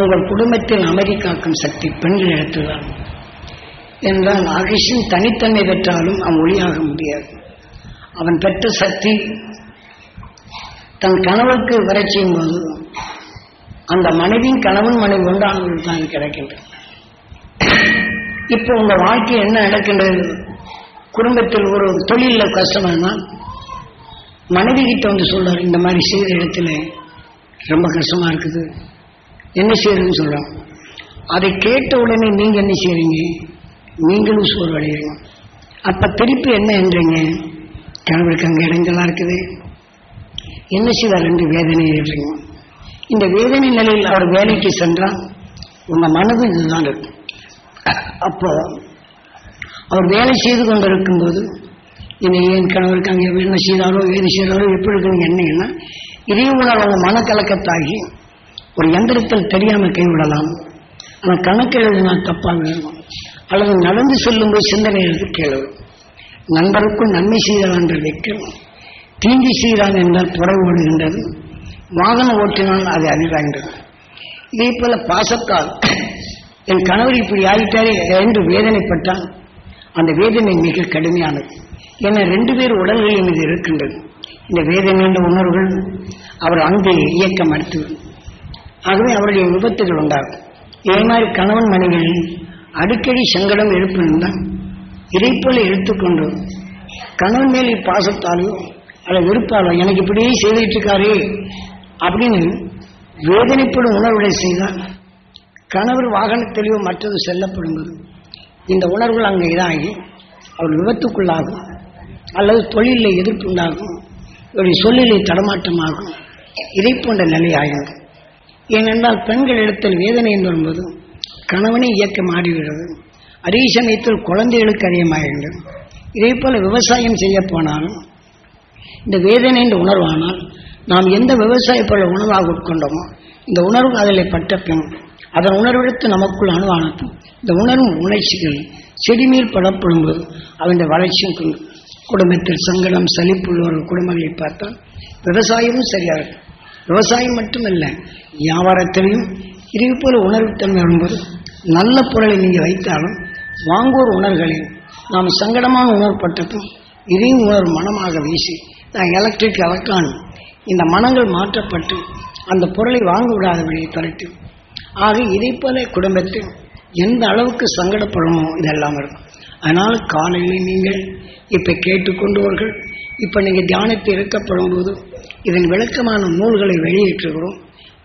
உங்கள் குடும்பத்தில் அமைதி காக்கும் சக்தி பெண்கள் என்றால் அகிஷன் தனித்தன்மை பெற்றாலும் அவன் ஒளியாக முடியாது. அவன் பெற்ற சக்தி தன் கணவனுக்கு வரச் செய்யும் போது அந்த மனைவியின் கணவன் மனைவி ஒன்றானவர்கள் தான் கிடைக்கின்றது இப்போ உங்கள் வாழ்க்கை என்ன நடக்கின்றது? குடும்பத்தில் ஒரு தொழிலில் கஷ்டம்னா? மனைவி கிட்ட வந்து சொல்றார் இந்த மாதிரி செய்த இடத்துல ரொம்ப கஷ்டமா இருக்குது. என்ன செய்யறதுன்னு சொல்றான். அதை கேட்ட உடனே நீங்க என்ன செய்கிறீங்க நீங்களும் சோர்வடைகிறீங்க அப்ப திருப்பி என்ன என்றீங்க? கணவருக்கு அங்கே இடங்கள்லாம் இருக்குது. என்ன செய்வார் என்று வேதனை ஏறுறீங்க இந்த வேதனை நிலையில் அவர் வேலைக்கு சென்றால் உங்க மனது இதுதான் இருக்கும் அப்போ அவர் வேலை செய்து கொண்டிருக்கும் போது என்னை என் கணவருக்கு அங்கே என்ன செய்தாரோ ஏது செய்தாரோ எப்படி இருக்குன்னு என்னன்னா இதே உணர்வு மனக்கலக்கத்தாகி ஒரு எந்திரத்தில் தெரியாமல் கைவிடலாம். ஆனால் கணக்கு எழுதினா தப்பாக வேணும்? அல்லது நடந்து சொல்லும்போது சிந்தனை எழுதி கேளு நண்பருக்கும் நன்மை செய்தால் என்று வைக்கணும். தீங்கி செய்கிறான் என்றால் புற ஓடுகின்றது வாகனம் ஓட்டினால் அது அறிவாய்ந்தது இதே போல பாசத்தால் என் கணவர் இப்படி ஆகிட்டாரே என்று வேதனைப்பட்டால் அந்த வேதனை மிக கடுமையானது. ஏன்னா ரெண்டு பேர் உடல்களின் மீது இருக்கின்றது. இந்த வேதனை என்ற உணர்வுகள் அவர் அங்கே இயக்கம் அடுத்துவிடும் ஆகவே அவருடைய விபத்துகள் உண்டாகும். இதே மாதிரி கணவன் மனைவிகள் அடிக்கடி சங்கடம் எழுப்பினான் இதை போல எடுத்துக்கொண்டு கணவன் மேல் பாசத்தாலோ அல்லது வெறுப்பாலோ எனக்கு இப்படியே செய்துட்டு இருக்காரே அப்படின்னு வேதனைப்படும் உணர்வுகளை செய்தால் கணவர் வாகனத்திலேயோ மற்றது செல்லப்படும் இந்த உணர்வுகள் அங்கே இதாகி அவர் விபத்துக்குள்ளாகும் அல்லது தொழிலில் எதிர்ப்புண்டாகும் இவருடைய சொல்லிலே தடமாட்டமாகும் இதை போன்ற நிலை ஏனென்றால் பெண்கள் இடத்தில் வேதனை என்று வரும்போது கணவனை இயக்கம் ஆடிவிடுறது அதே சமயத்தில் குழந்தைகளுக்கு அதிகமாகின்றது இதே போல விவசாயம் செய்ய போனாலும் இந்த வேதனை என்ற உணர்வானால் நாம் எந்த விவசாய பொருளை உணவாக உட்கொண்டோமோ இந்த உணர்வு அதில் பட்ட பின் அதன் உணர்வெடுத்து நமக்குள் அணுவானது இந்த உணர்வும் உணர்ச்சிகள் செடிமேல் படப்படும்போது அவனுடைய வளர்ச்சியும் குடும்பத்தில் சங்கடம் சலிப்புள்ளவர்கள் குடும்பங்களை பார்த்தால் விவசாயமும் சரியாக இருக்கும். விவசாயம் மட்டும் இல்லை வியாபாரத்திலையும் இதே போல உணர்வுத்தன்மை வரும்போது நல்ல பொருளை நீங்கள் வைத்தாலும் வாங்குவோர் உணர்களில் நாம் சங்கடமான உணர்வுப்பட்டதும் இதையும் உணர்வு மனமாக வீசி நான் எலக்ட்ரிக் எலக்ட்ரான் இந்த மனங்கள் மாற்றப்பட்டு அந்த பொருளை வாங்க வழியை திரட்டு ஆக இதை போல குடும்பத்தில் எந்த அளவுக்கு சங்கடப்படணுமோ இதெல்லாம் இருக்கும். அதனால் காலையில் நீங்கள் இப்போ கேட்டுக்கொண்டவர்கள் இப்போ நீங்கள் தியானத்தை இருக்கப்படும் போது இதன் விளக்கமான நூல்களை வெளியேற்றுகிறோம்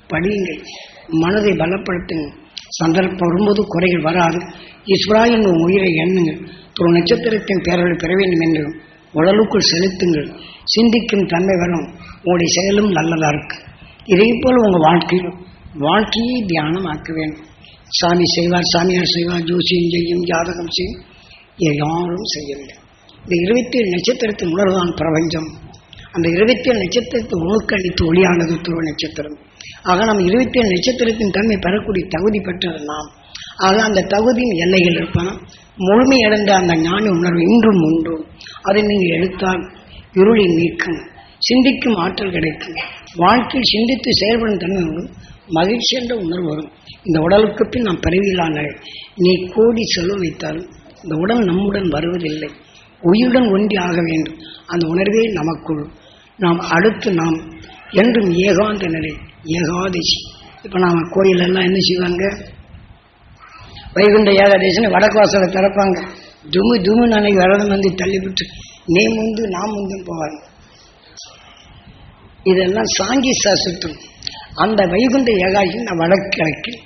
படியுங்கள். மனதை பலப்படுத்துங்க சந்தர்ப்பம் வரும்போது குறைகள் வராது. இஸ்ராயின் உன் உயிரை எண்ணுங்கள். ஒரு நட்சத்திரத்தின் பேரலை பெற வேண்டும் என்று உடலுக்குள் செலுத்துங்கள். சிந்திக்கும் தன்மை வரும். உங்களுடைய செயலும் நல்லதாக இருக்கு. இதே போல் உங்கள் வாழ்க்கையில் வாழ்க்கையை தியானம் ஆக்க வேண்டும். சாமி செய்வார் சாமியார் செய்வார் ஜோசியம் செய்யும் ஜாதகம் செய்யும். யாரும் செய்யவில்லை இந்த இருபத்தி ஏழு நட்சத்திரத்தின் உணர்வுதான் பிரபஞ்சம். அந்த இருபத்தி ஏழு நட்சத்திரத்தை உணுக்கழித்து ஒளியானது துருவ நட்சத்திரம். ஆக நாம் இருபத்தி ஏழு நட்சத்திரத்தின் தன்மை பெறக்கூடிய தகுதி பெற்றது நாம். ஆக அந்த தகுதியின் எல்லைகள் இருப்பான். முழுமையடைந்த அந்த ஞான உணர்வு இன்றும் ஒன்றும் அதை நீங்கள் எடுத்தால் இருளை நீக்கும். சிந்திக்கும் ஆற்றல் கிடைக்கும். வாழ்க்கையில் சிந்தித்து செயல்படும் தன்மை வரும் மகிழ்ச்சி என்ற உணர்வு வரும். இந்த உடலுக்கு பின் நாம் பிறவியிலான நீ கோடி செல்வம் வைத்தாலும் இந்த உடல் நம்முடன் வருவதில்லை. உயிருடன் ஒன்றி ஆக வேண்டும். அந்த உணர்வே நமக்குள். நாம் அடுத்து நாம் என்றும் ஏகாந்த நிலை ஏகாதசி. இப்போ நாம் கோயிலெல்லாம் என்ன செய்வாங்க? வைகுண்ட ஏகாதசின்னு வடக்கு வாசலை திறப்பாங்க. துமு துமு அன்னைக்கு விரதம் வந்து தள்ளிவிட்டு நீ முந்து நாம் முந்தும் போவாங்க. இதெல்லாம் சாங்கி சாசித்தம் அந்த வைகுண்ட ஏகாதசி வடக்கிழக்கு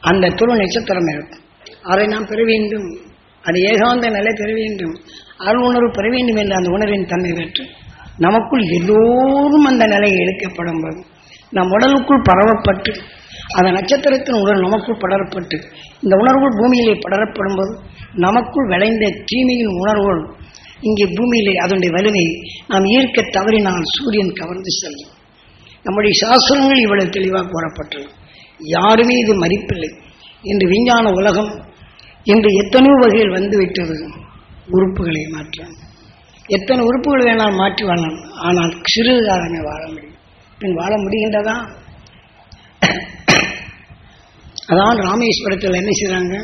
அந்த துரு நட்சத்திரம் இருக்கும். அதை நாம் பெற வேண்டும். அது ஏகாந்த நிலை பெற வேண்டும். அருள் உணர்வு பெற வேண்டும் என்ற அந்த உணர்வின் தன்மை பெற்று நமக்குள் எல்லோரும் அந்த நிலையை எடுக்கப்படும் போது நம் உடலுக்குள் பரவப்பட்டு அந்த நட்சத்திரத்தின் உடல் நமக்குள் படரப்பட்டு இந்த உணர்வுகள் பூமியிலே படரப்படும் போது நமக்குள் விளைந்த தீமையின் உணர்வுகள் இங்கே பூமியிலே அதனுடைய வலிமை நாம் ஈர்க்க தவறினால் சூரியன் கவர்ந்து செல்லும். நம்முடைய சாஸ்திரங்கள் இவ்வளவு தெளிவாக கூறப்பட்டது யாருமே இது மதிப்பில்லை. இன்று விஞ்ஞான உலகம் இன்று எத்தனையோ வகையில் வந்து விட்டது. உறுப்புகளை மாற்ற எத்தனை உறுப்புகள் வேணால் மாற்றி வாழலாம். ஆனால் சிறு காலமே வாழ முடியும். பின் வாழ முடிகின்றதா? அதான் ராமேஸ்வரத்தில் என்ன செய்கிறாங்க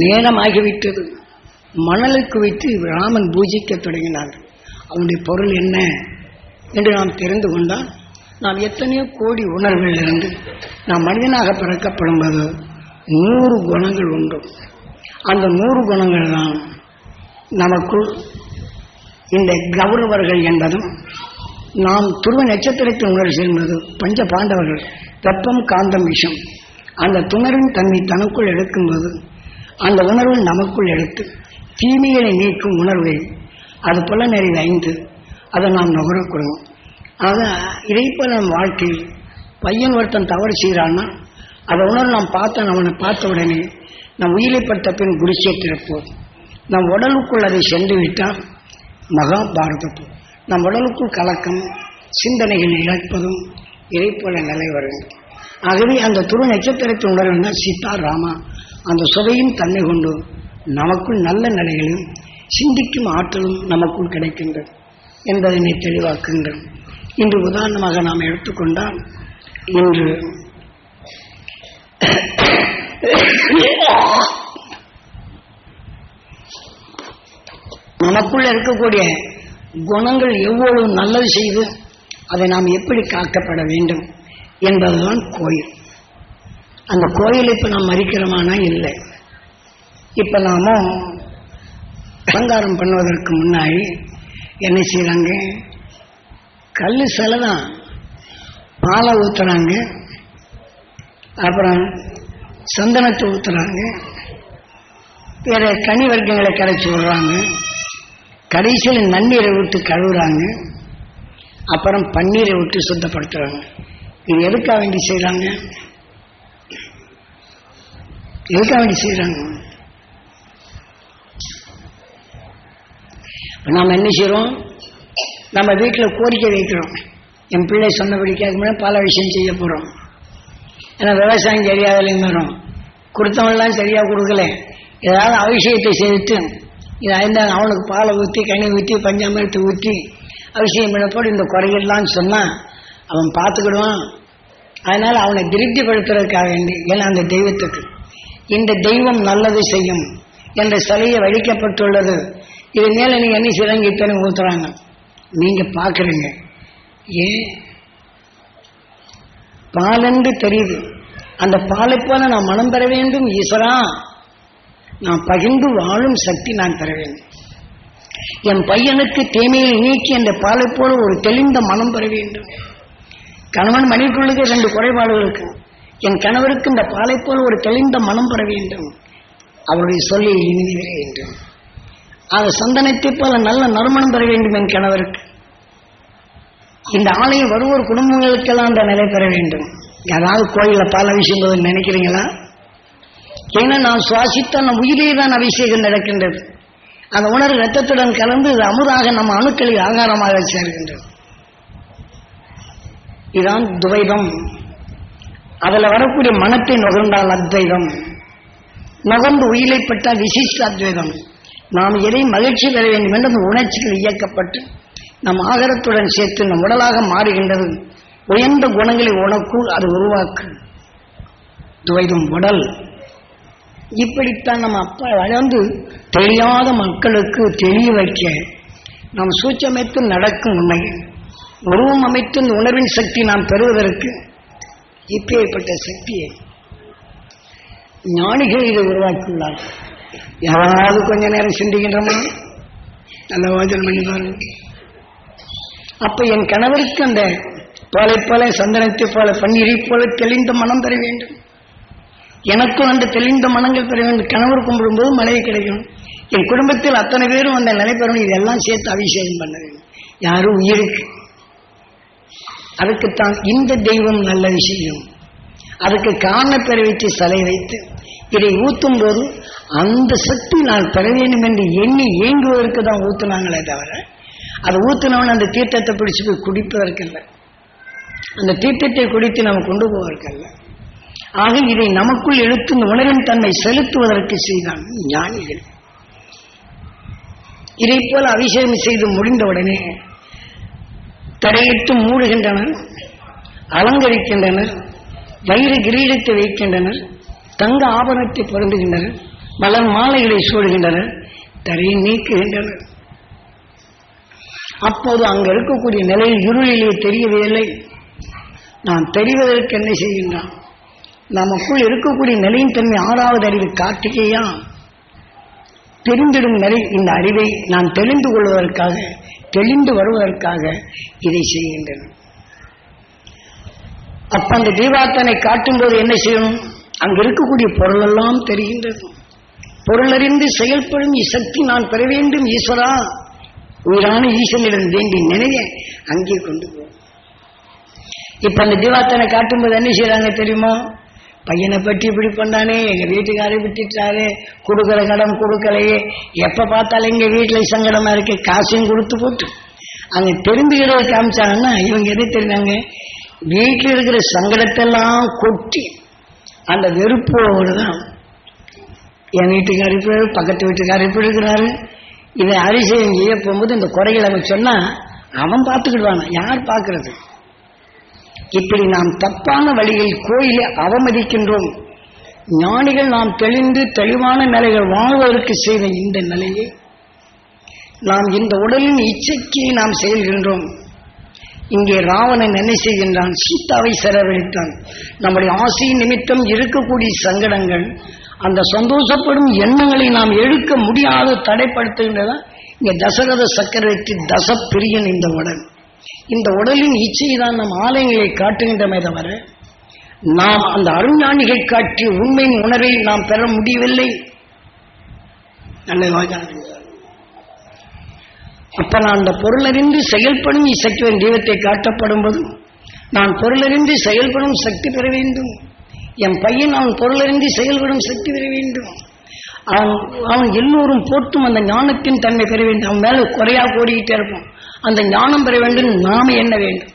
நேரமாகிவிட்டது மணலுக்கு வைத்து ராமன் பூஜிக்க தொடங்கினார். அவனுடைய பொருள் என்ன என்று நாம் தெரிந்து கொண்டால் நாம் எத்தனையோ கோடி உணர்வுகளிலிருந்து நாம் மனிதனாக பிறக்கப்படும் போது நூறு குணங்கள் உண்டு. அந்த நூறு குணங்கள் தான் நமக்குள் இந்த கௌரவர்கள் என்பதும் நாம் துருவ நட்சத்திரத்தில் உணர்வு சேர்ந்தது பஞ்ச பாண்டவர்கள் வெப்பம் காந்தம் விஷம். அந்த துணரின் தன்மை தனக்குள் எடுக்கும்போது அந்த உணர்வு நமக்குள் எடுத்து தீமைகளை நீக்கும் உணர்வை அது போல நிறைய ஐந்து அதை நாம் நுகரக்கூடும் ஆக இதை போல நம் வாழ்க்கையில் பையன் ஒருத்தன் தவறு செய்கிறான்னா அதை உணர்வு நாம் பார்த்த அவனை பார்த்த உடனே நம் உயிரைப்பட்ட பின் திறப்போம் நம் உடலுக்குள் அதை சென்று விட்டால் மகாபாரதப்பு நம் உடலுக்குள் கலக்கம் சிந்தனைகள் இழப்பதும் இதை போல நிலை வரும். ஆகவே அந்த துரு நட்சத்திரத்தின் உணர்வுனா சீதா ராமா. அந்த சுவையும் தன்னை கொண்டு நமக்குள் நல்ல நிலைகளும் சிந்திக்கும் ஆற்றலும் நமக்குள் கிடைக்கின்றது என்பதனை தெளிவாக்குகின்றோம் இன்று உதாரணமாக நாம் எடுத்துக்கொண்டால் இன்று நமக்குள்ள இருக்கக்கூடிய குணங்கள் எவ்வளவு நல்லது செய்து அதை நாம் எப்படி காக்கப்பட வேண்டும் என்பதுதான் கோயில். அந்த கோயில் இப்ப நாம் மறிக்கிறோமானா இல்லை. இப்ப நாம அலங்காரம் பண்ணுவதற்கு முன்னாடி என்ன செய்யறாங்க கல் சிலை தான் பாலை ஊத்துறாங்க. அப்புறம் சந்தனத்தை ஊத்துறாங்க வேற கனி வர்க்கங்களை கரைச்சி விடுறாங்க. கடைசியில் நன்னீரை விட்டு கழுவுறாங்க. அப்புறம் பன்னீரை விட்டு சுத்தப்படுத்துறாங்க. இது எதுக்காக வேண்டி செய்கிறாங்க எதுக்காக வேண்டி செய்கிறாங்க நாம் என்ன செய்கிறோம் நம்ம வீட்டில் கோரிக்கை வைக்கிறோம். என் பிள்ளை சொன்னபடி கேட்க பல விஷயம் செய்ய போகிறோம் ஏன்னா விவசாயம் சரியாகலைன்னு வரும் கொடுத்தவன்லாம் சரியாக கொடுக்கல. ஏதாவது அபிஷேகத்தை செய்துட்டு இது ஐந்த அவனுக்கு பாலை ஊற்றி கனி ஊற்றி பஞ்சாமிரத்தை ஊற்றி அபிஷேகம் பண்ணப்போடு இந்த குறைகள்லாம் சொன்னால் அவன் பார்த்துக்கிடுவான். அதனால் அவனை திருப்திப்படுத்துறதுக்காக வேண்டி ஏன்னா அந்த தெய்வத்துக்கு. இந்த தெய்வம் நல்லது செய்யும் என்ற சிலையை வழிக்கப்பட்டுள்ளது. இது மேலே நீங்கள் என்ன செய்றாங்க இத்தனை ஊத்துறாங்க? நீங்கள் பார்க்குறீங்க. ஏன்? பாலென்று தெரியுது. அந்த பாலை போல நான் மனம் பெற வேண்டும் ஈஸ்வரா. நான் பகிர்ந்து வாழும் சக்தி நான் பெற வேண்டும். என் பையனுக்கு தேமையை நீக்கி அந்த பாலை போல ஒரு தெளிந்த மனம் பெற வேண்டும். கணவன் மணிக்குள்ளுக்கு ரெண்டு குறைபாடுகள் இருக்கு. என் கணவருக்கு இந்த பாலை போல ஒரு தெளிந்த மனம் பெற வேண்டும். அவருடைய சொல்லி எழுதி வேண்டும் அந்த சந்தனத்தை போல நல்ல நறுமணம் பெற வேண்டும் என் கணவருக்கு. இந்த ஆலயம் வருவோர் குடும்பங்களுக்கெல்லாம் அந்த நிலை பெற வேண்டும். யாராவது கோயில பால் அபிஷேகம் நினைக்கிறீங்களா? ஏன்னா நான் சுவாசித்த நம் உயிரே தான் அபிஷேகம் நடக்கின்றது. அந்த உணர்வு ரத்தத்துடன் கலந்து இது அமுதாக நம்ம அணுக்களில் ஆகாரமாக சேர்கின்றது. இதுதான் துவைதம். அதில் வரக்கூடிய மனத்தை நுகர்ந்தால் அத்வைதம். நுகர்ந்து உயிரைப்பட்டால் விசிஷ்ட அத்வைதம் நாம் எதை மகிழ்ச்சி பெற வேண்டும் என்று அந்த உணர்ச்சிகள் இயக்கப்பட்டு நம் ஆகாரத்துடன் சேர்த்து நம் உடலாக மாறுகின்றது. உயர்ந்த குணங்களை உனக்குள் அது உருவாக்கு. துவைதும் உடல். இப்படித்தான் நம்ம அப்பா வளர்ந்து தெரியாத மக்களுக்கு தெரிய வைக்க நாம் சூச்சமைத்து நடக்கும் உண்மை. உருவம் அமைத்து இந்த உணர்வின் சக்தி நாம் பெறுவதற்கு இப்பேற்பட்ட சக்தியை ஞானிகள் இதை உருவாக்கியுள்ளார். யாராவது கொஞ்ச நேரம் சிந்திக்கின்றோமா நல்ல வாஜல் பண்ணி பாருங்கள் அப்ப என் கணவருக்கு அந்த பாலை போல சந்தனத்தை போல பன்னீரை போல தெளிந்த மனம் பெற வேண்டும். எனக்கும் அந்த தெளிந்த மனங்கள் பெற வேண்டும். கணவர் கும்பிடும்போது மழை கிடைக்கும். என் குடும்பத்தில் அத்தனை பேரும் அந்த நிலை பெறணும் இதெல்லாம் சேர்த்து அபிஷேகம் பண்ண வேண்டும். யாரும் உயிருக்கு. அதுக்குத்தான் இந்த தெய்வம் நல்ல விஷயம் அதுக்கு காரணப்பெற வைத்து சிலை வைத்து இதை ஊத்தும் போது அந்த சக்தி நான் பெற வேண்டும் என்று எண்ணி ஏங்குவதற்கு தான் ஊத்துனாங்களே தவிர அதை ஊத்துனவன் அந்த தீர்த்தத்தை பிடிச்சு போய் குடிப்பதற்கல்ல அந்த தீர்த்தத்தை குடித்து நாம் கொண்டு போவதற்கல்ல ஆக இதை நமக்குள் எழுத்து இந்த உணர்வின் தன்மை செலுத்துவதற்கு செய்தான் ஞானிகள். இதை போல அபிஷேகம் செய்து முடிந்தவுடனே தடையிட்டு மூடுகின்றனர் அலங்கரிக்கின்றனர் வயிறு கிரீடத்தை வைக்கின்றனர் தங்க ஆபரணத்தை பொருந்துகின்றனர் மலர் மாலைகளை சூடுகின்றனர் தரையை நீக்குகின்றனர். அப்போது அங்கு இருக்கக்கூடிய நிலையில் இருளிலே தெரியவில்லை நான் தெரிவதற்கு என்ன செய்கின்றான்? நமக்குள் இருக்கக்கூடிய நிலையின் தன்மை ஆறாவது அறிவு காட்டுகையா தெரிந்திடும் நிலை இந்த அறிவை நான் தெரிந்து கொள்வதற்காக தெளிந்து வருவதற்காக இதை செய்கின்றன. அப்ப அந்த தீபாத்தனை காட்டும்போது என்ன செய்யும்? அங்கு இருக்கக்கூடிய பொருளெல்லாம் தெரிகின்றது. பொருளறிந்து செயல்படும் இசக்தி நான் பெற வேண்டும் ஈஸ்வரா. உயிரான ஈசனிடம் வேண்டி நினைய அங்கே கொண்டு போ. இப்ப அந்த தீபாத்தனை காட்டும்போது என்ன செய்யறாங்க தெரியுமா? பையனை பற்றி இப்படி பண்ணானே எங்க வீட்டுக்காரே விட்டுட்டாரு கொடுக்கற கடன் கொடுக்கலையே. எப்ப பார்த்தாலும் எங்க வீட்டுல சங்கடமா இருக்கு காசையும் கொடுத்து போட்டு. அங்க தெரிஞ்சுக்கிறத காமிச்சாங்கன்னா இவங்க எது தெரிஞ்சாங்க வீட்டில் இருக்கிற சங்கடத்தெல்லாம் கொட்டி அந்த வெறுப்போடு தான் என் வீட்டுக்காரர் இப்படி பக்கத்து வீட்டுக்காரர் இப்படி இருக்கிறாரு. இதை அரிசியம் செய்ய போகும்போது இந்த குறைகளை அவன் சொன்னா அவன் பார்த்துக்கிடுவான். யார் பார்க்கறது? இப்படி நாம் தப்பான வழியில் கோயிலை அவமதிக்கின்றோம். ஞானிகள் நாம் தெளிந்து தெளிவான நிலைகள் வாழ்வதற்கு செய்த இந்த நிலையை நாம் இந்த உடலின் இச்சைக்கு நாம் செயல்கின்றோம். இங்கே ராவணன் என்ன செய்கின்றான்? சீதாவை செலவழித்தான் நம்முடைய ஆசை நிமித்தம் இருக்கக்கூடிய சங்கடங்கள் அந்த சந்தோஷப்படும் எண்ணங்களை நாம் எடுக்க முடியாத தடைப்படுத்துகின்றதான் இங்க தசரத சக்கரவர்த்தி தசப்பிரியன் இந்த உடல். இந்த உடலின் இச்சையை தான் நம் ஆலயங்களை காட்டுகின்றமே தவிர நாம் அந்த அருஞானிகள் காட்டிய உண்மையின் உணர்வை நாம் பெற முடியவில்லை. நல்ல அப்ப நான் அந்த பொருளறிந்து செயல்படும் இசைக்குவன் தெய்வத்தை காட்டப்படும் போது நான் பொருளறிந்து செயல்படும் சக்தி பெற வேண்டும். என் பையன் அவன் பொருளறிந்து செயல்படும் சக்தி பெற வேண்டும். அவன் அவன் எல்லோரும் போட்டும் அந்த ஞானத்தின் தன்மை பெற வேண்டும். அவன் மேலே குறையா ஓடிக்கிட்டே இருப்பான். அந்த ஞானம் பெற வேண்டும் நாம என்ன வேண்டும்?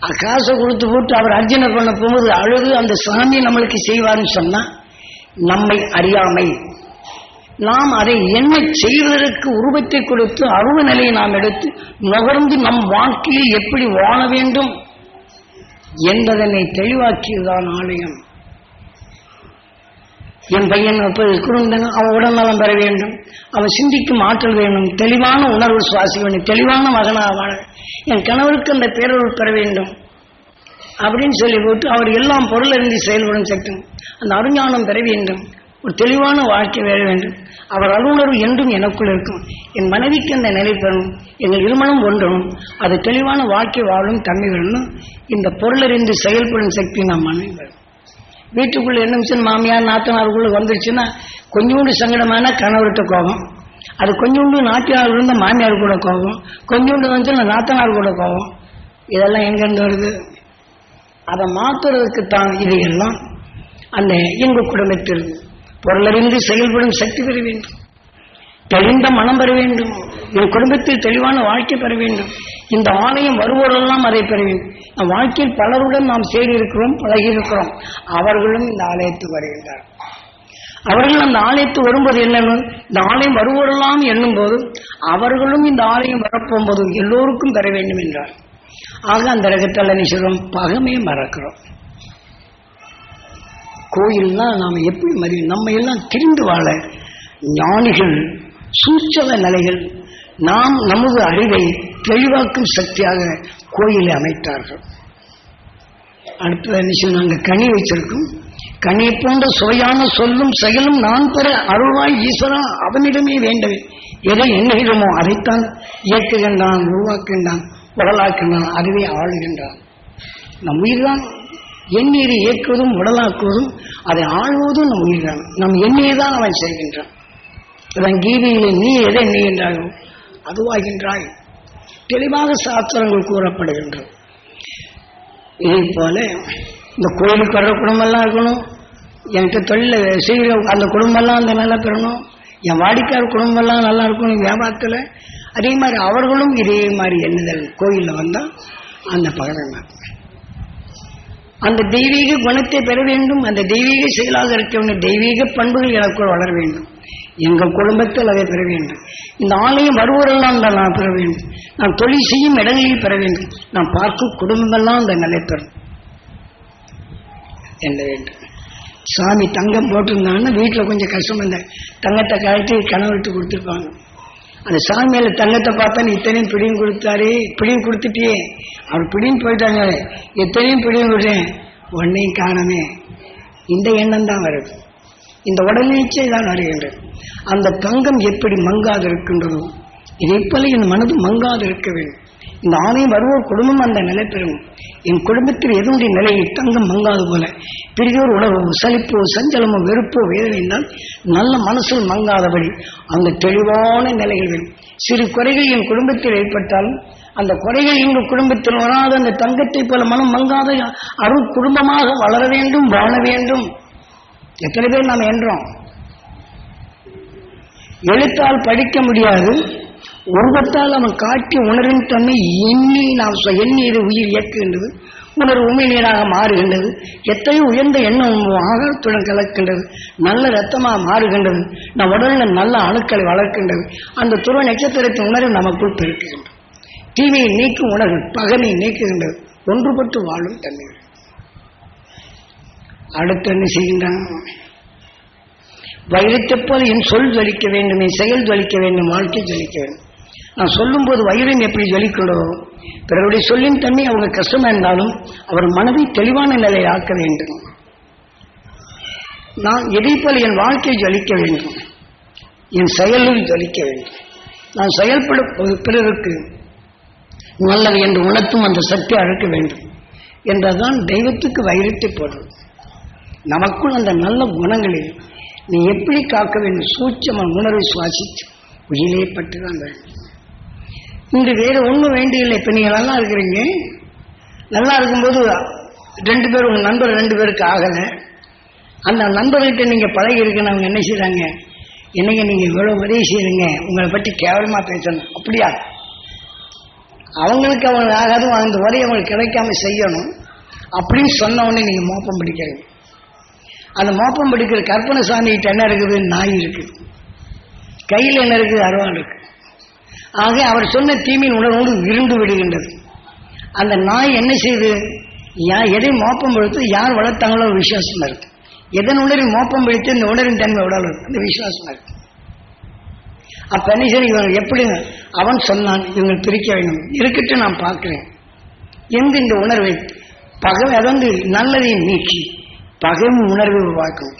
அக்காசை கொடுத்து போட்டு அவர் அர்ஜுனை பண்ண போகும்போது அழுது அந்த சாமி நம்மளுக்கு செய்வார்னு சொன்னா நம்மை அறியாமை. நாம் அதை என்ன செய்வதற்கு உருவத்தை கொடுத்து அருவ நிலையை நாம் எடுத்து நுகர்ந்து நம் வாழ்க்கையில் எப்படி வாழ வேண்டும்? என்பதனை தெளிவாக்கியதுதான் ஆலயம். என் பையன் அப்போ குடும்பம் அவன் உடல்நலம் பெற வேண்டும். அவன் சிந்திக்கும் ஆற்றல் வேணும் தெளிவான உணர்வு சுவாசிக்க வேண்டும். தெளிவான மகனாக வாழ. என் கணவருக்கு அந்த பேரொருள் பெற வேண்டும். அப்படின்னு சொல்லி போட்டு அவர் எல்லாம் பொருள் அறிந்து செயல்படும் சட்டம். அந்த அருஞானம் பெற வேண்டும். ஒரு தெளிவான வாழ்க்கை வேற வேண்டும். அவர் அலுவலர் என்றும் எனக்குள் இருக்கும். என் மனைவிக்கு அந்த நிலை பெறும் எங்கள் இருமணம் ஒன்றணும். அது தெளிவான வாழ்க்கை வாழும் தன்மை வேணும் இந்த பொருளறிந்து செயல்படும் சக்தி நாம் மனைவி வீட்டுக்குள்ள என்ன மிஷன் மாமியார் நாத்தனாருக்குள்ள வந்துருச்சுன்னா கொஞ்சோண்டு சங்கடமான கணவர்கிட்ட கோபம். அது கொஞ்சோண்டு நாட்டினார் இருந்த மாமியார் கூட கோபம். கொஞ்சோண்டு வந்துச்சுன்னா நாத்தனார் கூட கோபம். இதெல்லாம் எங்கேருந்து வருது? அதை மாற்றுறதுக்கு தான் எல்லாம் அந்த எங்க குடும்பத்தில் பொருளறிந்து செயல்படும் சக்தி பெற வேண்டும். தெளிந்த மனம் பெற வேண்டும். என் குடும்பத்தில் தெளிவான வாழ்க்கை பெற வேண்டும். இந்த ஆலயம் வருவோரெல்லாம் அதை பெற வேண்டும். நம் வாழ்க்கையில் பலருடன் நாம் சேரியிருக்கிறோம் இருக்கிறோம் பழகி இருக்கிறோம் அவர்களும் இந்த ஆலயத்துக்கு வருகின்றார் அவர்கள் அந்த ஆலயத்துக்கு வரும்போது என்னன்னு? இந்த ஆலயம் வருவோரெல்லாம் எண்ணும் போது அவர்களும் இந்த ஆலயம் வரப்போகும்போது எல்லோருக்கும் பெற வேண்டும் என்றார். ஆக அந்த ரகத்தில் நீ சொல்றோம்? பகமையை மறக்கிறோம். கோயில்னா நாம் எப்படி மறி நம்ம எல்லாம் தெரிந்து வாழ ஞானிகள் சூட்சம நிலைகள் நாம் நமது அறிவை தெளிவாக்கும் சக்தியாக கோயிலை அமைத்தார்கள். அடுத்தது என்ன சொன்னாங்க கனி வச்சிருக்கோம் கனி போன்ற சுவையான சொல்லும் செயலும் நான் பெற அருள்வாய் ஈஸ்வரா அவனிடமே வேண்டவே. எதை எண்ணுகிறோமோ அதைத்தான் இயக்குகின்றான் உருவாக்குகின்றான் உடலாக்குகின்றான் அறிவை ஆளுகின்றான். நம் உயிர்தான். எண்ணீரை இயக்குவதும் உடலாக்குவதும் அதை ஆழ்வதும் நம் உயிர்தான். நம் எண்ணியை தான் அவன் செய்கின்றான். அதான் கீதையிலே நீ எதை எண்ணுகின்றாயோ அதுவாகின்றாய். தெளிவாக சாஸ்திரங்கள் கூறப்படுகின்றது. இதே போல இந்த கோயிலுக்கு வர்ற குடும்பம்லாம் இருக்கணும். என்கிட்ட தொழில் செய்கிற அந்த குடும்பம்லாம் அந்த நல்லா பெறணும். என் வாடிக்கையார் குடும்பம்லாம் நல்லா இருக்கணும் வியாபாரத்தில். அதே மாதிரி அவர்களும் இதே மாதிரி எண்ணுதல் கோயிலில் வந்தால் அந்த பகவான் அந்த தெய்வீக குணத்தை பெற வேண்டும் அந்த தெய்வீக செயலாக இருக்க வேண்டும் தெய்வீக பண்புகள் எனக்குள் வளர வேண்டும். எங்கள் குடும்பத்தில் அதை பெற வேண்டும். இந்த ஆலயம் வருவோரெல்லாம் தான் நான் பெற வேண்டும். நான் தொழில் செய்யும் இடங்களில் பெற வேண்டும். நான் பார்க்கும் குடும்பமெல்லாம் அந்த நிலை பெறும். என்ன வேண்டும்? சாமி தங்கம் போட்டிருந்தாங்கன்னா வீட்டில் கொஞ்சம் கஷ்டம் இந்த தங்கத்தை கழட்டி கணவர்கிட்ட கொடுத்துருப்பாங்க. அந்த சாமியில தங்கத்தை பார்த்தா இத்தனையும் பிடியும் கொடுத்தாரு பிடியும் கொடுத்துட்டியே. அவர் பிடியும் போயிட்டாங்க. எத்தனையும் பிடியும் கொடுத்தேன். ஒன்னையும் காணமே. இந்த எண்ணம் தான் வருது. இந்த உடல் நீச்சை தான் வருகின்றது. அந்த தங்கம் எப்படி மங்காது இருக்கின்றதோ இதை போல என் மனது மங்காது இருக்க வேண்டும் இந்த ஆணையம் வருவோர் குடும்பம் அந்த நிலை பெறும். என் குடும்பத்தில் எதனுடைய நிலையை தங்கம் மங்காது போல. பெரியோர் உணவு சலிப்போ சஞ்சலமோ வெறுப்போ வேதனை இருந்தால் நல்ல மனசில் மங்காதபடி அந்த தெளிவான நிலைகள் வேணும். சிறு குறைகள் என் குடும்பத்தில் ஏற்பட்டாலும் அந்த குறைகள் எங்கள் குடும்பத்தில் வராத. அந்த தங்கத்தை போல மனம் மங்காத அருள் குடும்பமாக வளர வேண்டும் வாழ வேண்டும். எத்தனை பேர் நாம் என்றோம்? எழுத்தால் படிக்க முடியாது. உருவத்தால் அவன் காட்டி உணரின் தன்மை எண்ணி நாம் எண்ணி இது உயிர் இயக்குகின்றது. உணர்வு உமிழ்நீராக மாறுகின்றது. எத்தனை உயர்ந்த எண்ணம் ஆகாரத்துடன் கலக்கின்றது. நல்ல ரத்தமாக மாறுகின்றது. நம் உடலில் நல்ல அணுக்களை வளர்க்கின்றது. அந்த துருவ நட்சத்திரத்தின் உணர்வு நமக்குள் பெருக்குகின்றது. தீமையை நீக்கும் உணர்வு பகமை நீக்குகின்றது. ஒன்றுபட்டு வாழும் தன்மை. அடுத்து என்ன செய்கின்றான்? வைரத்தை போல என் சொல் ஜொலிக்க வேண்டும் என் செயல் ஜொலிக்க வேண்டும் வாழ்க்கை ஜொலிக்க வேண்டும். நான் சொல்லும்போது வைரம் எப்படி ஜொலிக்கிறதோ பிறருடைய சொல்லின் தன்மை அவங்க கஷ்டமா இருந்தாலும் அவர் மனதை தெளிவான நிலையை ஆக்க வேண்டும். நான் எதை போல என் வாழ்க்கை ஜொலிக்க வேண்டும்? என் செயலில் ஜொலிக்க வேண்டும். நான் செயல்பட பிறருக்கு நல்லது என்று உணர்த்தும் அந்த சக்தி அழைக்க வேண்டும். என்றதான் தெய்வத்துக்கு வைரத்தை போடுறது. நமக்குள் அந்த நல்ல குணங்களில் நீ எப்படி காக்க வேண்டும்? சூட்சமான உணர்வை சுவாசித்து உயிலே பட்டு தான் வேண்டும். இன்று வேறு ஒன்றும் வேண்டியில்லை இப்போ நீங்கள் நல்லா இருக்கிறீங்க. நல்லா இருக்கும்போது ரெண்டு பேர் உங்கள் நண்பர் ரெண்டு பேருக்கு ஆகலை. அந்த நண்பர்கிட்ட நீங்கள் பழகி இருக்குன்னு அவங்க என்ன செய்கிறாங்க என்னங்க நீங்கள் இவ்வளோ உதவி செய்கிறீங்க உங்களை பற்றி கேவலமாக பேசணும். அப்படியா? அவங்களுக்கு அவங்க ஆகாது அந்த உதவி அவங்களுக்கு கிடைக்காம செய்யணும். அப்படின்னு சொன்ன உடனே நீங்கள் மோப்பம் பிடிக்காது அந்த மோப்பம் பிடிக்கிற கற்பனை சாமிகிட்ட என்ன இருக்குது? நாய் இருக்குது கையில் என்ன இருக்குது? அருவாள் இருக்குது ஆக அவர் சொன்ன தீமையின் உணர்வோடு இருந்து விடுகின்றது. அந்த நாய் என்ன செய்து? யா எதை மோப்பம் பொழுத்து யார் வளர்த்தாங்களோ ஒரு விசுவாசமா இருக்கு. எதன் உணரின் மோப்பம் பிடித்து இந்த உணரின் தன்மை உடல் அந்த விசுவாசமா இருக்கு. அப்ப என்ன செய்ய இவங்க எப்படி? அவன் சொன்னான் இவங்க பிரிக்க வேண்டும். இருக்கட்டும் நான் பார்க்கிறேன். எந்த இந்த உணர்வை? பகை அதாவது நல்லதை நீக்கி பகைமை உணர்வை உருவாக்கும்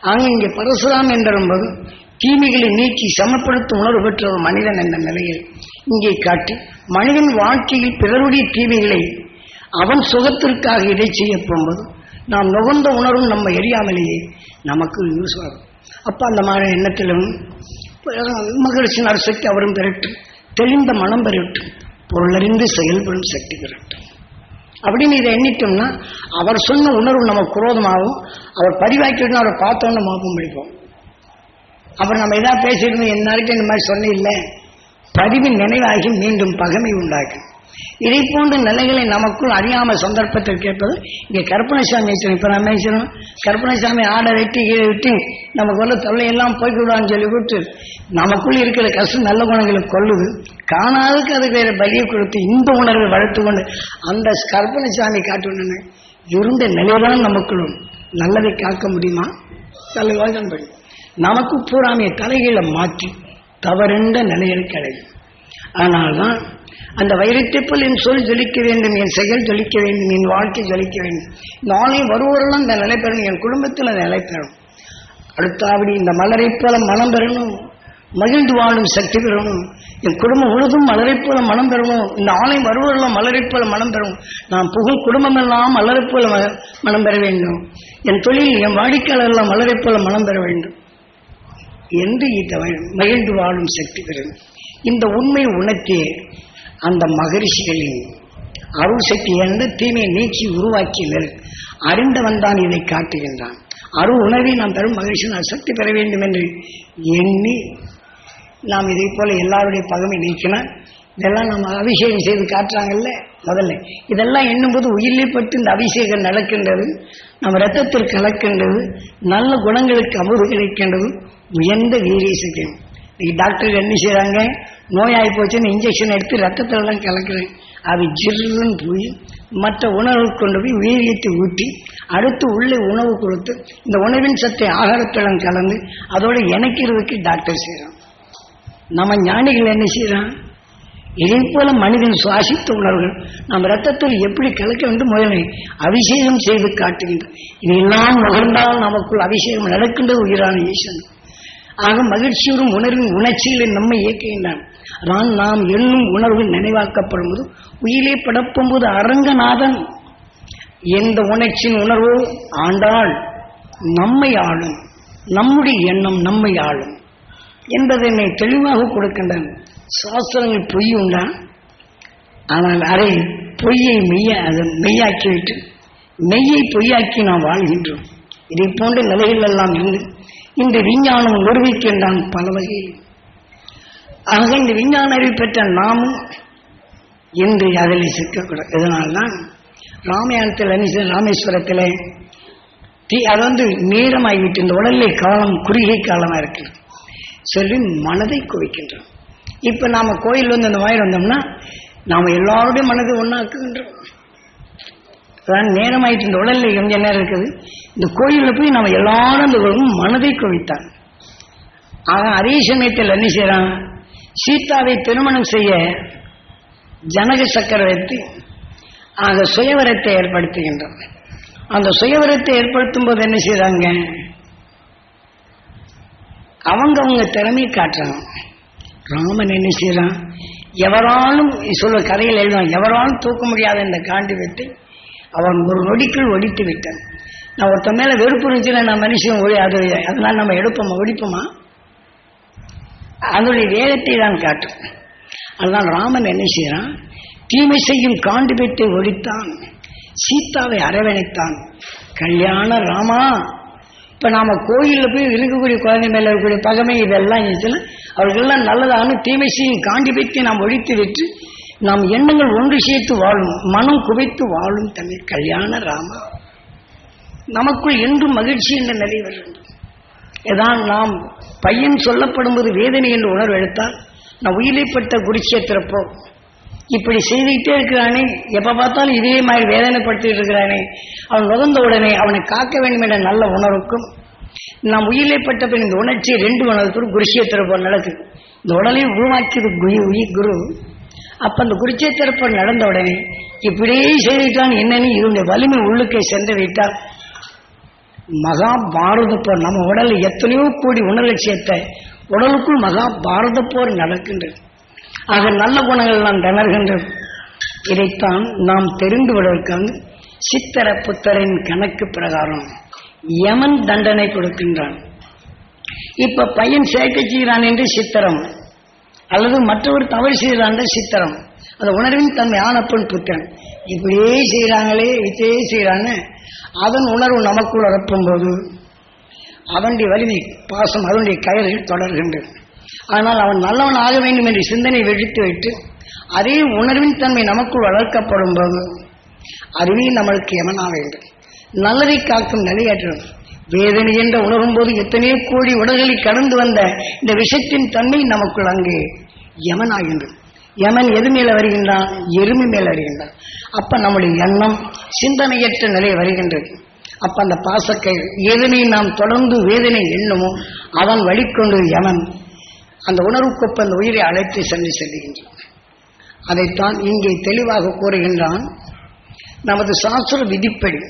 ஆக இங்கே பரசுராம் என்றும்போது தீமைகளை நீக்கி சமப்படுத்தும் உணர்வு பெற்ற ஒரு மனிதன் என்ற நிலையில் இங்கே காட்டி மனிதன் வாழ்க்கையில் பிறருடைய தீமைகளை அவன் சுகத்திற்காக இதை செய்ய போகும்போது நாம் நுகர்ந்த உணர்வும் நம்ம எரியாமலேயே நமக்கு யூஸ் ஆகும். அப்போ அந்த மாதிரி எண்ணத்திலும் மகிழ்ச்சி அரசுக்கு அவரும் பெறட்டும் தெளிந்த மனம் பெறட்டும் பொருளறிந்து செயல்படும் சக்தி பெறட்டும் அப்படின்னு இதை எண்ணிட்டோம்னா அவர் சொன்ன உணர்வு நம்ம குரோதமாகவும் அவர் பதிவாக்கிட்டு அவரை பார்த்தோன்னு மோப்பம் பிடிப்போம் அப்புறம் நம்ம எதாவது பேசியிருந்தோம் என்னாருக்கு இந்த மாதிரி சொன்ன இல்லை பதிவின் நினைவாகி மீண்டும் பகமை உண்டாகும் இதை போன்ற நிலைகளை நமக்குள் அறியாமல் சந்தர்ப்பத்தில் கேட்பது இங்கே கற்பனைசாமி இப்போ நான் மேய்ச்சிடும் கற்பனைசாமி ஆடை வெட்டி கீழே விட்டு நமக்கு உள்ள தொல்லையெல்லாம் போய்க்கிடுவான்னு சொல்லி விட்டு நமக்குள் இருக்கிற கஷ்டம் நல்ல குணங்களை கொள்ளுது காணாததுக்கு அது வேற பலியை கொடுத்து இந்த உணர்வை வளர்த்து கொண்டு அந்த கற்பனைசாமி காட்டுன்னு இருந்த நிலைதான் நமக்குள்ளும். நல்லதை காக்க முடியுமா? தலைவாழ்தான் படி நமக்கு பூராமைய தலைகளை மாற்றி தவறென்ற நிலையில் கிடையாது ஆனால்தான் அந்த வைரத்தை போல் என் சொல் ஜொலிக்க வேண்டும் என் செயல் ஜொலிக்க வேண்டும் என் வாழ்க்கை ஜொலிக்க வேண்டும். நாளை வருவோரெல்லாம் இந்த நிலை பெறணும் என் குடும்பத்தில் அந்த நிலை பெறணும் அடுத்தாபடி இந்த மலரை போல மனம் பெறணும் மகிழ்ந்து வாழும் சக்தி பெறணும். என் குடும்பம் முழுதும் மலரை போல மனம் பெறணும். இந்த ஆலயம் வருவோரெல்லாம் மலரை போல மனம் பெறணும். நான் புகழ் குடும்பம் எல்லாம் மலரை போல ம- மனம் பெற வேண்டும். என் தொழில் என் வாடிக்கையாளர் எல்லாம் மலரை போல மனம் பெற வேண்டும். என்று இந்த மகிழ்ந்து வாழும் சக்தி பெறும். இந்த உண்மை உணர்த்திய அந்த மகரிஷிகளின் அருள் சக்தி தீமையை நீக்கி உருவாக்கினர் அறிந்தவன் தான் இதை காட்டுகின்றான். அரு உணர்வை நாம் பெறும் மகிழ்ச்சி நான் சக்தி பெற வேண்டும் என்று எண்ணி நாம் இதை போல எல்லாருடைய பகமை நீக்கினால் இதெல்லாம் நம்ம அபிஷேகம் செய்து காட்டுறாங்கல்ல? முதல்ல. இதெல்லாம் எண்ணும்போது உயிரிலே பட்டு இந்த அபிஷேகம் நடக்கின்றது நம்ம ரத்தத்தில் கலக்கின்றது நல்ல குணங்களுக்கு அமுது கிடைக்கின்றது. உயர்ந்த வீரிய இன்னைக்கு டாக்டர் என்ன செய்கிறாங்க நோயாகி போச்சுன்னு இன்ஜெக்ஷன் எடுத்து ரத்தத்திலலாம் கலக்குறேன் அது ஜில்லுன்னு போய் மற்ற உணவு கொண்டு போய் வீரியத்தை ஊட்டி அடுத்து உள்ளே உணவு கொடுத்து இந்த உணவின் சத்தை ஆகாரத்துடன் கலந்து அதோடு இணைக்கிறதுக்கு டாக்டர் செய்கிறான் நம்ம ஞானிகள் என்ன செய்கிறான் இதே போல மனிதன் சுவாசித்த உணர்வுகள் நம்ம ரத்தத்தில் எப்படி கலக்க வேண்டும் முதல்ல அபிஷேகம் செய்து காட்டுகின்றோம் இதையெல்லாம் நுகர்ந்தால் நமக்குள் அபிஷேகம் நடக்கின்றது உயிரான ஈசன். ஆக மகிழ்ச்சியோடும் உணர்வின் உணர்ச்சியில் நம்மை இயக்குகின்றான். நான் நாம் எண்ணும் உணர்வு நினைவாக்கப்படும் போது உயிலே படப்பும் போது அரங்கநாதன் எந்த உணர்ச்சியின் உணர்வோ ஆண்டாள் நம்மை ஆளும். நம்முடைய எண்ணம் நம்மை ஆளும் என்பதை என்னை தெளிவாக கொடுக்கின்றன. சாஸ்திரங்கள் பொய் உண்டா? ஆனால் அதை பொய்யை மெய்ய அதை மெய்யாக்கிவிட்டு மெய்யை பொய்யாக்கி நாம் வாழ்கின்றோம். இதை போன்ற நிலைகள் எல்லாம் இருந்து இந்த விஞ்ஞானம் நிரூபிக்கின்றான் பல வகையில். ஆக இந்த விஞ்ஞான அறிவு பெற்ற நாமும் இன்று அதில் சிக்கக்கூடாது. இதனால்தான் ராமாயணத்தில் என்ன ராமேஸ்வரத்தில் தீ அது வந்து நேரமாகிவிட்டு இந்த உடலிலே காலம் குறுகிய காலமாக இருக்கு சொல்லி மனதை குவிக்கின்றோம் இப்போ நாம் கோயில் வந்து அந்த மாதிரி வந்தோம்னா நாம் எல்லாருடைய மனதை ஒன்றாக்குகின்றோம் அதான் நேரமாயிட்டு இந்த உடல்ல கொஞ்ச நேரம் இருக்குது? இந்த கோயிலில் போய் நம்ம எல்லாரும் இந்த மனதை குவித்தான். ஆக அதே சமயத்தில் என்ன செய்யறான்? சீதாவை திருமணம் செய்ய ஜனக சக்கரவர்த்தி ஆக சுயவரத்தை ஏற்படுத்துகின்றான். அந்த சுயவரத்தை ஏற்படுத்தும் போது என்ன செய்யறாங்க அவங்க அவங்க திறமையை காட்டுறாங்க ராமன் என்ன செய்யறான் எவராலும் சொல்ல கதையில் எழுதுவான் எவராலும் தூக்க முடியாத இந்த காண்டி வெட்டி அவன் ஒரு நொடிக்குள் ஒடித்து விட்டான். நான் ஒருத்தன் மேல வெறுப்பு இருந்துச்சுன்னா நான் மனுஷன் ஒழி அது அதனால நம்ம எடுப்போமா ஒடிப்போமா? அதனுடைய வேகத்தை தான் காட்டும். அதுதான் ராமன் என்ன செய்யறான் தீமை செய்யும் காண்டுபெட்டை ஒழித்தான் சீதாவை அரவணைத்தான். கல்யாண ராமா! இப்ப நாம கோயிலில் போய் இருக்கக்கூடிய குழந்தை மேல இருக்கக்கூடிய பகமை இதெல்லாம் இருந்துச்சுன்னா அவர்களெல்லாம் நல்லதான தீமை செய்யும் காண்டிபத்தை நாம் ஒழித்து விட்டு நாம் எண்ணங்கள் ஒன்று சேர்த்து வாழும் மனம் குவைத்து வாழும் தமிழ் கல்யாண ராமா. நமக்குள் என்றும் மகிழ்ச்சி என்ற நிலை வர வேண்டும் இதான் நாம் பையன் சொல்லப்படும் போது வேதனை என்று உணர்வு எடுத்தால் நான் உயிரைப்பட்ட குருட்சேத்திரப்போ இப்படி செய்துக்கிட்டே இருக்கிறானே எப்போ பார்த்தாலும் இதே மாதிரி வேதனைப்படுத்திட்டு இருக்கிறானே அவன் நுகர்ந்த உடனே அவனை காக்க வேண்டும் என்ற நல்ல உணர்வுக்கும் நாம் உயிரைப்பட்ட பின் இந்த உணர்ச்சி ரெண்டு உணர்வுக்கும் குருஷேத்திரப்போ நடக்குது. இந்த உடலை உருவாக்கியது குரு உயிர் குரு. அப்ப அந்த குருச்சேத்திரப்போ நடந்த உடனே இப்படியே செய்துட்டான் என்னன்னு இருந்த வலிமை உள்ளுக்கே சென்று விட்டால் மகா பாரத போர் நம்ம உடல் எத்தனையோ கோடி உணர்ச்சியத்தை சேர்த்த உடலுக்குள் மகா பாரத போர் நடக்கின்றது. ஆக நல்ல குணங்கள் நாம் திணறுகின்றது இதைத்தான் நாம் தெரிந்து விடுவதற்காக சித்தர புத்தரின் கணக்கு பிரகாரம் யமன் தண்டனை கொடுக்கின்றான். இப்ப பையன் சேர்க்க செய்கிறான் என்று சித்திரம் அல்லது மற்றவர் தவறு செய்கிறான் சித்திரம் அந்த உணர்வின் தன்மை ஆனப்பன் புத்தன். இப்படியே செய்கிறாங்களே இப்படியே செய்கிறாங்க அதன் உணர்வு நமக்குள் நிரப்பும் போது அவனுடைய வலிமை பாசம் அதனுடைய கயல்கள் தொடர்கின்றது. ஆனால் அவன் நல்லவன் ஆக வேண்டும் என்று சிந்தனை வெடித்து விட்டு அதே உணர்வின் தன்மை நமக்குள் வளர்க்கப்படும் போது அதுவே நம்மளுக்கு எமனா வேண்டும். நல்லதை காக்கும் நிலையற்றது. வேதனை என்ற உணரும் போது எத்தனையோ கோடி உடல்களை கடந்து வந்த இந்த விஷத்தின் தன்மை நமக்குள் அங்கே யமனாகின்றது யமன் எது மேல வருகின்றான்? எருமை மேல வருகின்றான். அப்ப நம்முடைய எண்ணம் சிந்தனையற்ற நிலை வருகின்றது. அப்ப அந்த பாசக்கை எதனை நாம் தொடர்ந்து வேதனை எண்ணுமோ அவன் வழிகொண்டு யமன் அந்த உணர்வுக்கொப்ப அந்த உயிரை அழைத்து சென்று செல்லுகின்றான். அதைத்தான் இங்கே தெளிவாக கூறுகின்றான் நமது சாஸ்திர விதிப்படி